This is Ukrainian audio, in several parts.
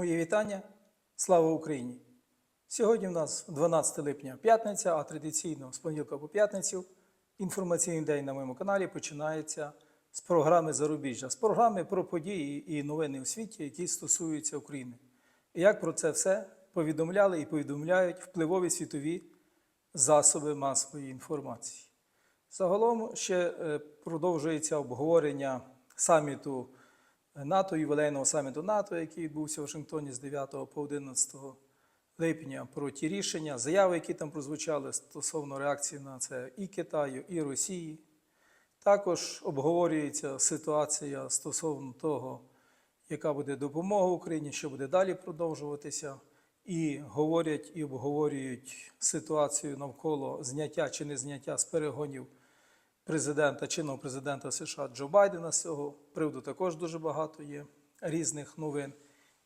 Моє вітання. Слава Україні! Сьогодні в нас 12 липня п'ятниця, а традиційно з понеділка по п'ятницю інформаційний день на моєму каналі починається з програми Зарубіжжя, з програми про події і новини у світі, які стосуються України. І як про це все повідомляли і повідомляють впливові світові засоби масової інформації. Загалом ще е, продовжується обговорення саміту НАТО, ювілейного саміту НАТО, який відбувся в Вашингтоні з 9 по 11 липня, про ті рішення, заяви, які там прозвучали стосовно реакції на це і Китаю, і Росії. Також обговорюється ситуація стосовно того, яка буде допомога Україні, що буде далі продовжуватися. І говорять і обговорюють ситуацію навколо зняття чи не зняття з перегонів президента, чинного президента США Джо Байдена з цього приводу також дуже багато є різних новин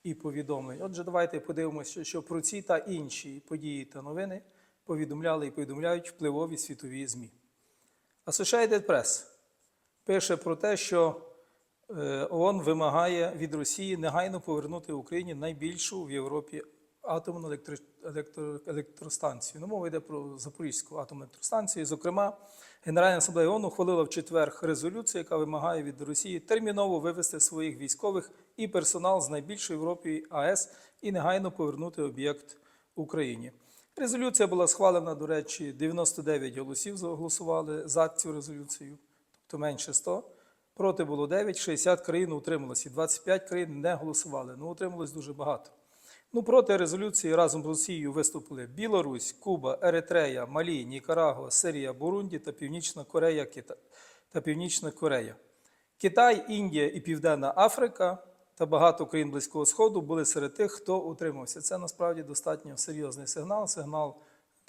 і повідомлень. Отже, давайте подивимося, що про ці та інші події та новини повідомляли і повідомляють впливові світові ЗМІ. Associated Press пише про те, що е, ООН вимагає від Росії негайно повернути Україні найбільшу в Європі атомну електро- електро- електростанцію. Ну, мова йде про Запорізьку атомну електростанцію. Зокрема, Генеральна асамблея ООН ухвалила в четвер резолюцію, яка вимагає від Росії терміново вивести своїх військових і персонал з найбільшої в Європі АЕС і негайно повернути об'єкт Україні. Резолюція була схвалена, до речі, 99 голосів голосували за цю резолюцію, тобто менше 100. Проти було 9, 60 країн утрималось, і 25 країн не голосували. Ну, утрималось дуже багато. Ну, проти резолюції разом з Росією виступили Білорусь, Куба, Еритрея, Малі, Нікарагуа, Сирія, Бурунді та Північна Корея Кита... та Північна Корея. Китай, Індія і Південна Африка та багато країн Близького Сходу були серед тих, хто утримався. Це насправді достатньо серйозний сигнал, сигнал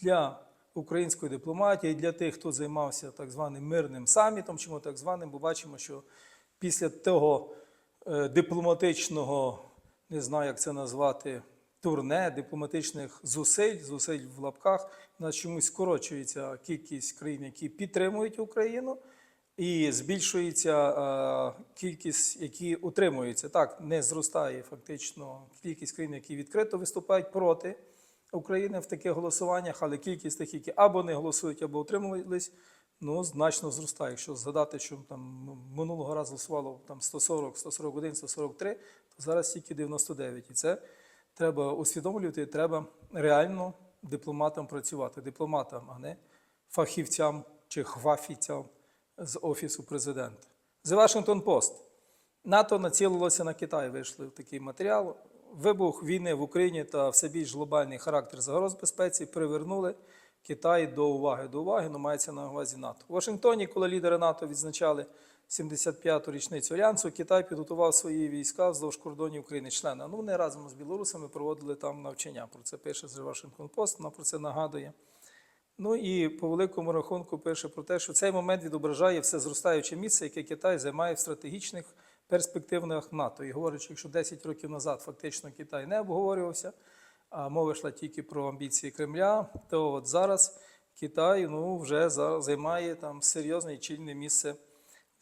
для української дипломатії, для тих, хто займався так званим мирним самітом. Чому так званим? Бо бачимо, що після того е, дипломатичного, не знаю, як це назвати, турне дипломатичних зусиль, зусиль в лапках, у нас чомусь скорочується кількість країн, які підтримують Україну, і збільшується е, кількість, які утримуються. Так, не зростає фактично кількість країн, які відкрито виступають проти України в таких голосуваннях, але кількість тих, які або не голосують, або утримувались, ну, значно зростає. Якщо згадати, що там минулого разу голосувало там 140, 141, 143, то зараз тільки 99. І це треба усвідомлювати, треба реально дипломатам працювати, дипломатам, а не фахівцям чи хвафійцям з Офісу президента. The Washington Post. НАТО націлилося на Китай. Вийшли в такий матеріал. Вибух війни в Україні та все більш глобальний характер загроз безпеці привернули Китай до уваги. До уваги, ну мається на увазі НАТО. У Вашингтоні, коли лідери НАТО відзначали 75-ту річницю альянсу, Китай підготував свої війська вздовж кордонів України члена. Ну, вони разом з білорусами проводили там навчання. Про це пише The Washington Post, вона про це нагадує. Ну і по великому рахунку пише про те, що цей момент відображає все зростаюче місце, яке Китай займає в стратегічних перспективах НАТО. І говорячи, якщо 10 років назад фактично Китай не обговорювався, а мова йшла тільки про амбіції Кремля, то от зараз Китай ну, вже за- займає там серйозне і чільне місце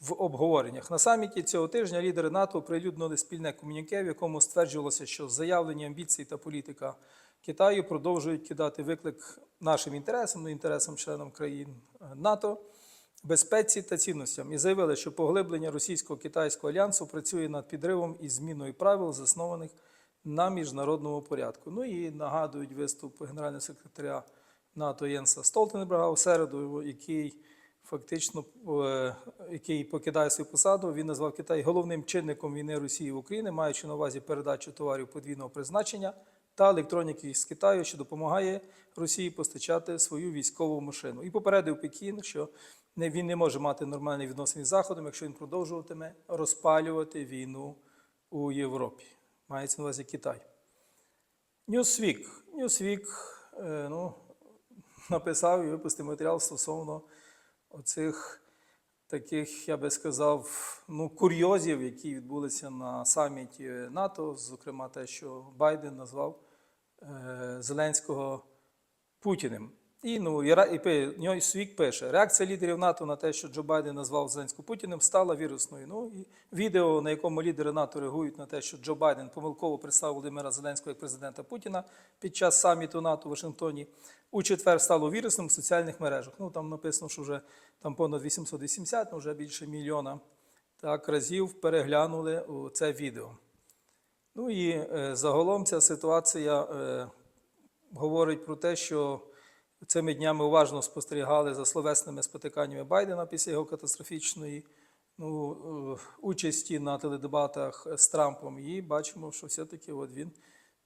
в обговореннях. На саміті цього тижня лідери НАТО оприлюднили спільне комуніке, в якому стверджувалося, що заявлені амбіції та політика Китаю продовжують кидати виклик нашим інтересам, ну інтересам членам країн е, НАТО, безпеці та цінностям. І заявили, що поглиблення російсько-китайського альянсу працює над підривом і зміною правил, заснованих на міжнародному порядку. Ну і нагадують виступ генерального секретаря НАТО Єнса Столтенберга у середу, який фактично е, який покидає свою посаду. Він назвав Китай головним чинником війни Росії в Україні, маючи на увазі передачу товарів подвійного призначення та електроніки з Китаю, що допомагає Росії постачати свою військову машину. І попередив Пекін, що він не може мати нормальні відносини з Заходом, якщо він продовжуватиме розпалювати війну у Європі. Мається на увазі Китай. Newsweek. Newsweek е, ну, написав і випустив матеріал стосовно оцих таких, я би сказав, ну, курйозів, які відбулися на саміті НАТО, зокрема те, що Байден назвав е, Зеленського Путіним. І ну і, і Ньюсвік пише: реакція лідерів НАТО на те, що Джо Байден назвав Зеленського Путіним, стала вірусною. Ну і відео, на якому лідери НАТО реагують на те, що Джо Байден помилково представив Володимира Зеленського як президента Путіна під час саміту НАТО в Вашингтоні, у четвер стало вірусним в соціальних мережах. Ну там написано, що вже там понад 880, ну, вже більше мільйона так разів переглянули це відео. Ну і е, загалом ця ситуація е, говорить про те, що цими днями уважно спостерігали за словесними спотиканнями Байдена після його катастрофічної ну, е, участі на теледебатах з Трампом. І бачимо, що все-таки от він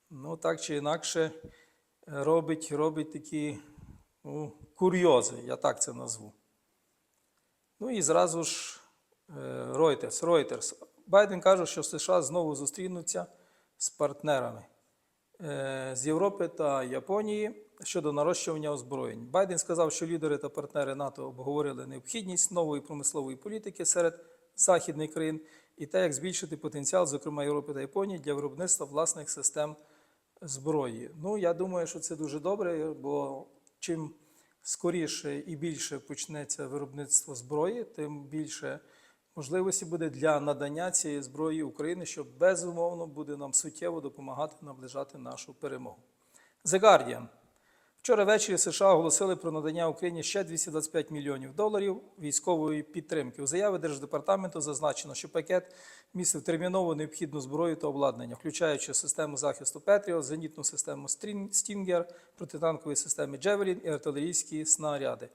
ну, так чи інакше робить, робить такі ну, курйози, я так це назву. Ну і зразу ж е, Reuters. Reuters. Байден каже, що США знову зустрінуться з партнерами е, з Європи та Японії щодо нарощування озброєнь. Байден сказав, що лідери та партнери НАТО обговорили необхідність нової промислової політики серед західних країн і те, як збільшити потенціал, зокрема Європи та Японії, для виробництва власних систем зброї. Ну, я думаю, що це дуже добре, бо чим скоріше і більше почнеться виробництво зброї, тим більше можливості буде для надання цієї зброї Україні, що безумовно буде нам суттєво допомагати наближати нашу перемогу. The Guardian. Вчора ввечері США оголосили про надання Україні ще 225 мільйонів доларів військової підтримки. У заяві Держдепартаменту зазначено, що пакет містив терміново необхідну зброю та обладнання, включаючи систему захисту Петріот, зенітну систему «Стрін- Стінгер, протитанкові системи Джевелін і артилерійські снаряди.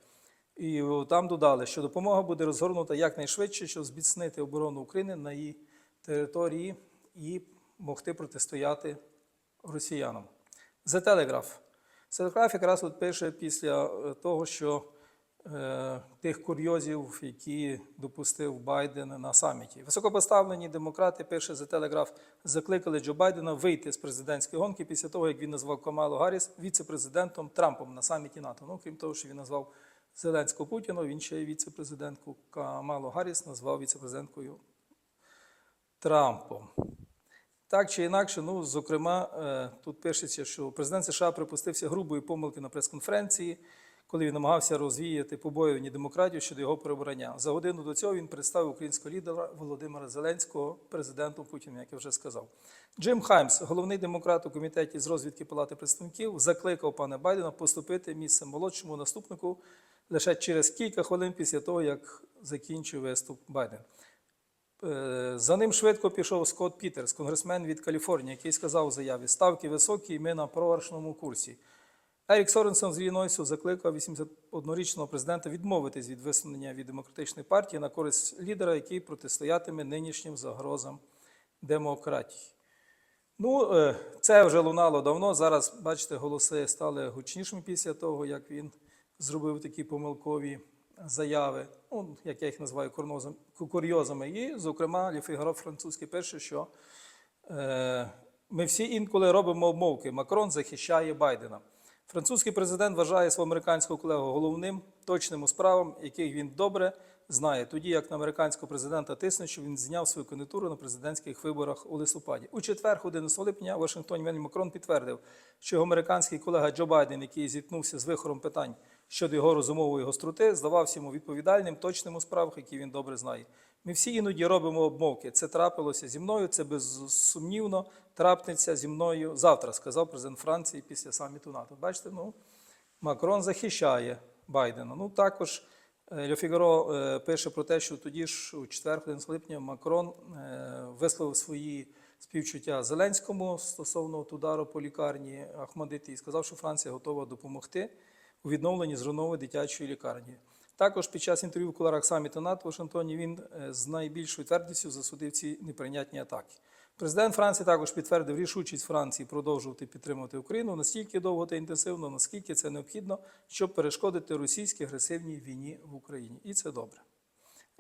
І там додали, що допомога буде розгорнута якнайшвидше, щоб зміцнити оборону України на її території і могти протистояти росіянам. The Telegraph. Telegraph якраз от пише після е, того, що е, тих курйозів, які допустив Байден на саміті. Високопоставлені демократи, пише The Telegraph, закликали Джо Байдена вийти з президентської гонки після того, як він назвав Камалу Гарріс віце-президентом Трампом на саміті НАТО. Ну, крім того, що він назвав Зеленського Путіна, він ще й віце-президентку Камалу Гарріс назвав віце-президенткою Трампом. Так чи інакше, ну, зокрема, е, тут пишеться, що президент США припустився грубої помилки на прес-конференції, коли він намагався розвіяти побоювання демократів щодо його перебрання. За годину до цього він представив українського лідера Володимира Зеленського президентом Путіним, як я вже сказав. Джим Хаймс, головний демократ у комітеті з розвідки Палати представників, закликав пана Байдена поступити місцем молодшому наступнику лише через кілька хвилин після того, як закінчив виступ Байден. Е, За ним швидко пішов Скотт Пітерс, конгресмен від Каліфорнії, який сказав у заяві: ставки високі, і ми на програшному курсі. Ерік Соренсон з Іллінойсу закликав 81-річного президента відмовитись від висунення від демократичної партії на користь лідера, який протистоятиме нинішнім загрозам демократії. Ну, е, це вже лунало давно. Зараз, бачите, голоси стали гучнішими після того, як він зробив такі помилкові заяви, ну, як я їх називаю курнозом- курйозами. І, зокрема, Ліфігаро французький пише, що е, ми всі інколи робимо обмовки. Макрон захищає Байдена. Французький президент вважає свого американського колегу головним, точним у справам, яких він добре знає, тоді як на американського президента тисне, що він зняв свою кандидатуру на президентських виборах у листопаді. У четвер, 11 липня, Вашингтоні Еммануель Макрон підтвердив, що його американський колега Джо Байден, який зіткнувся з вихором питань щодо його розумової гостроти, здавався йому відповідальним, точним у справах, які він добре знає. Ми всі іноді робимо обмовки. Це трапилося зі мною, це безсумнівно трапнеться зі мною завтра, сказав президент Франції після саміту НАТО. Бачите, ну, Макрон захищає Байдена. Ну, також Фігаро е, пише про те, що тоді ж у четвер, 11 липня, Макрон е, висловив свої співчуття Зеленському стосовно от удару по лікарні Ахмадити і сказав, що Франція готова допомогти у відновленні зруйнованої дитячої лікарні. Також під час інтерв'ю в куларах саміту НАТО в Вашингтоні він е, з найбільшою твердістю засудив ці неприйнятні атаки. Президент Франції також підтвердив рішучість Франції продовжувати підтримувати Україну настільки довго та інтенсивно, наскільки це необхідно, щоб перешкодити російській агресивній війні в Україні. І це добре.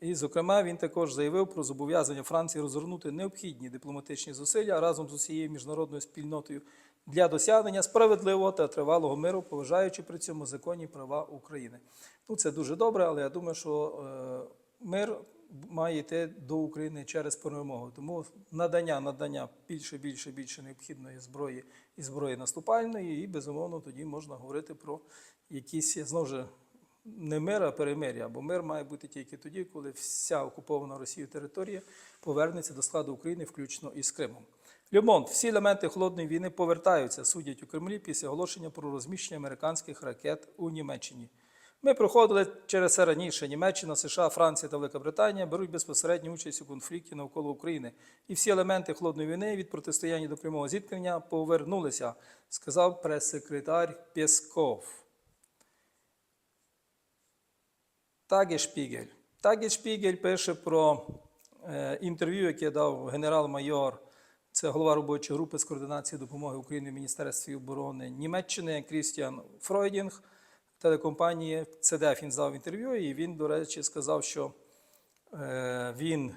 І, зокрема, він також заявив про зобов'язання Франції розгорнути необхідні дипломатичні зусилля разом з усією міжнародною спільнотою для досягнення справедливого та тривалого миру, поважаючи при цьому законні права України. Ну, це дуже добре, але я думаю, що е, мир має йти до України через перемогу. Тому надання, надання більше, більше, більше необхідної зброї і зброї наступальної, і безумовно тоді можна говорити про якісь знову ж не мир, а перемир'я. Бо мир має бути тільки тоді, коли вся окупована Росією територія повернеться до складу України, включно із Кримом. Льомонт, всі елементи холодної війни повертаються, судять у Кремлі після оголошення про розміщення американських ракет у Німеччині. Ми проходили через це раніше. Німеччина, США, Франція та Велика Британія беруть безпосередню участь у конфлікті навколо України. І всі елементи холодної війни від протистояння до прямого зіткнення повернулися, сказав прес-секретар Пєсков. Тагешпігель. Тагешпігель пише про е, інтерв'ю, яке дав генерал-майор, це голова робочої групи з координації допомоги Україні в Міністерстві оборони Німеччини Крістіан Фройдінг телекомпанії CDF він здав інтерв'ю, і він, до речі, сказав, що е, він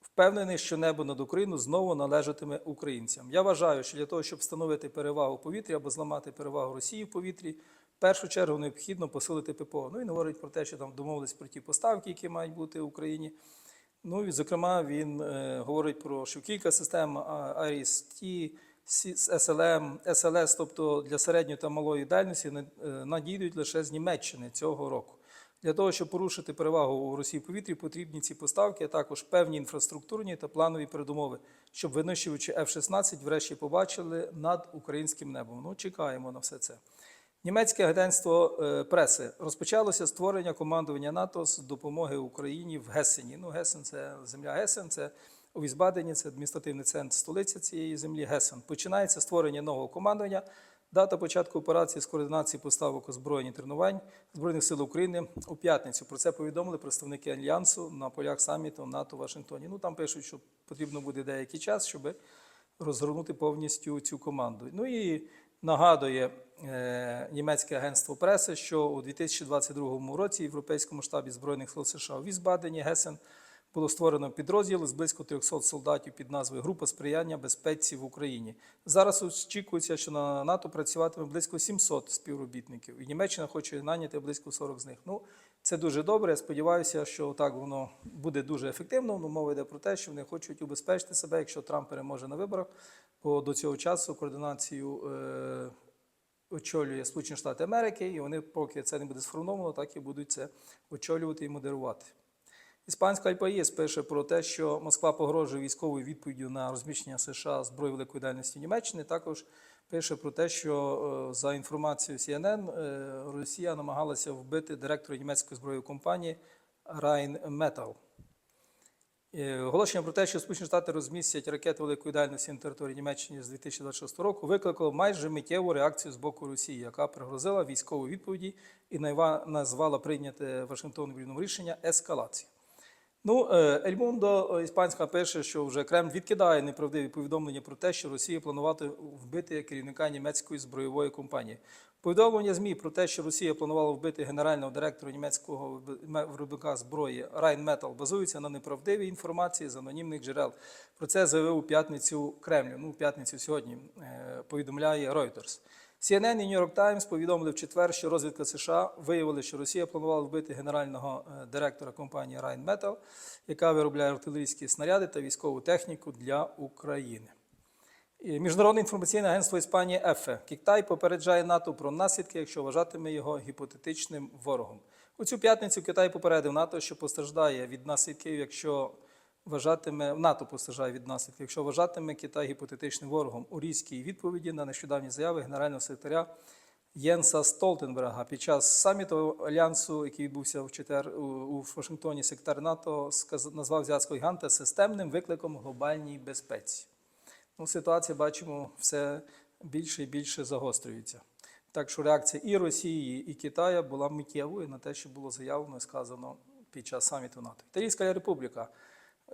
впевнений, що небо над Україною знову належатиме українцям. Я вважаю, що для того, щоб встановити перевагу в повітрі або зламати перевагу Росії в повітрі, в першу чергу необхідно посилити ППО. Ну не говорить про те, що там домовились про ті поставки, які мають бути в Україні. Ну і зокрема, він е, говорить про що кілька систем IRIS-T, SLM, SLS, тобто для середньої та малої дальності, е, надійдуть лише з Німеччини цього року. Для того, щоб порушити перевагу у Росії в повітрі, потрібні ці поставки, а також певні інфраструктурні та планові передумови, щоб винищувачі F-16 врешті побачили над українським небом. Ну, чекаємо на все це. Німецьке агентство е, преси розпочалося створення командування НАТО з допомоги Україні в Гесені. Ну, Гесен це земля Гесен, це у Візбадені, це адміністративний центр столиці цієї землі Гесен. Починається створення нового командування. Дата початку операції з координації поставок озброєнь тренувань Збройних сил України у п'ятницю. Про це повідомили представники альянсу на полях саміту НАТО в Вашингтоні. Ну там пишуть, що потрібно буде деякий час, щоб розгорнути повністю цю команду. Ну і нагадує е, німецьке агентство преси, що у 2022 році в Європейському штабі Збройних сил США у Візбадені Гесен було створено підрозділ з близько 300 солдатів під назвою Група сприяння безпеці в Україні. Зараз очікується, що на НАТО працюватиме близько 700 співробітників, і Німеччина хоче наняти близько 40 з них. Ну, це дуже добре. Я сподіваюся, що так воно буде дуже ефективно. Ну, мова йде про те, що вони хочуть убезпечити себе, якщо Трамп переможе на виборах. Бо до цього часу координацію е, очолює Сполучені Штати Америки, і вони, поки це не буде сформовано, так і будуть це очолювати і модерувати. Іспанська Альпаїс пише про те, що Москва погрожує військовою відповіддю на розміщення США зброї великої дальності Німеччини. Також пише про те, що е, за інформацією CNN е, Росія намагалася вбити директора німецької збройної компанії Rheinmetall. Е, Оголошення про те, що Сполучені Штати розмістять ракети великої дальності на території Німеччини з 2026 року, викликало майже миттєву реакцію з боку Росії, яка пригрозила військової відповіді і назвала прийняте Вашингтоном рішення ескалації. Ну, е, Ель Мундо е, іспанська пише, що вже Кремль відкидає неправдиві повідомлення про те, що Росія планувала вбити керівника німецької збройової компанії. Повідомлення ЗМІ про те, що Росія планувала вбити генерального директора німецького виробника зброї Rheinmetall, базуються на неправдивій інформації з анонімних джерел. Про це заявив у п'ятницю Кремлю. Ну, у п'ятницю сьогодні е, повідомляє Reuters. CNN і New York Times повідомили в четвер, що розвідка США виявила, що Росія планувала вбити генерального е, директора компанії Rheinmetall, яка виробляє артилерійські снаряди та військову техніку для України. Міжнародне інформаційне агентство Іспанії ЕФЕ Китай попереджає НАТО про наслідки, якщо вважатиме його гіпотетичним ворогом. У цю п'ятницю Китай попередив НАТО, що постраждає від наслідків, якщо вважатиме НАТО постраждає від наслідків, якщо вважатиме Китай гіпотетичним ворогом у різкій відповіді на нещодавні заяви генерального секретаря Єнса Столтенберга під час саміту альянсу, який відбувся в четвер у, Вашингтоні, секретар НАТО назвав азіатського гіганта системним викликом глобальній безпеці. Ну, ситуація, бачимо, все більше і більше загострюється. Так що реакція і Росії, і Китаю була миттєвою на те, що було заявлено і сказано під час саміту НАТО. Італійська республіка.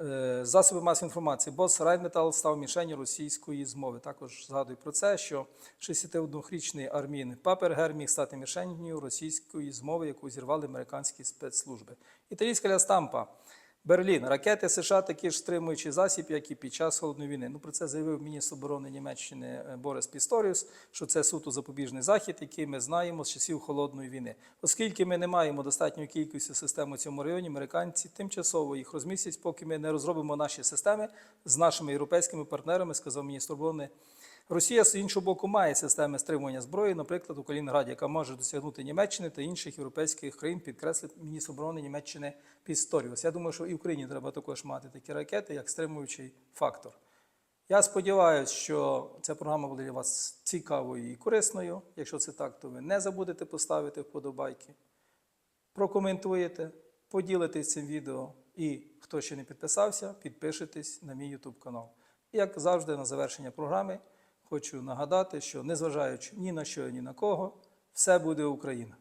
Е, Засоби масової інформації. Бос Райнметал став мішенью російської змови. Також згадую про це, що 61-річний Армін Папергер міг стати мішенью російської змови, яку зірвали американські спецслужби. Італійська Ля Стампа. Берлін. Ракети США такі ж стримуючий засіб, як і під час холодної війни. Ну про це заявив міністр оборони Німеччини е, Борис Пісторіус, що це суто запобіжний захід, який ми знаємо з часів холодної війни. Оскільки ми не маємо достатньої кількості систем у цьому районі, американці тимчасово їх розмістять, поки ми не розробимо наші системи з нашими європейськими партнерами, сказав міністр оборони. Росія з іншого боку має системи стримування зброї, наприклад, у Калінінграді, яка може досягнути Німеччини та інших європейських країн, підкреслив міністр оборони Німеччини Пісторіус. Я думаю, що і Україні треба також мати такі ракети, як стримуючий фактор. Я сподіваюся, що ця програма буде для вас цікавою і корисною. Якщо це так, то ви не забудете поставити вподобайки, прокоментуєте, поділитесь цим відео і хто ще не підписався, підпишитесь на мій YouTube канал. І як завжди, на завершення програми хочу нагадати, що незважаючи ні на що і ні на кого, все буде Україна.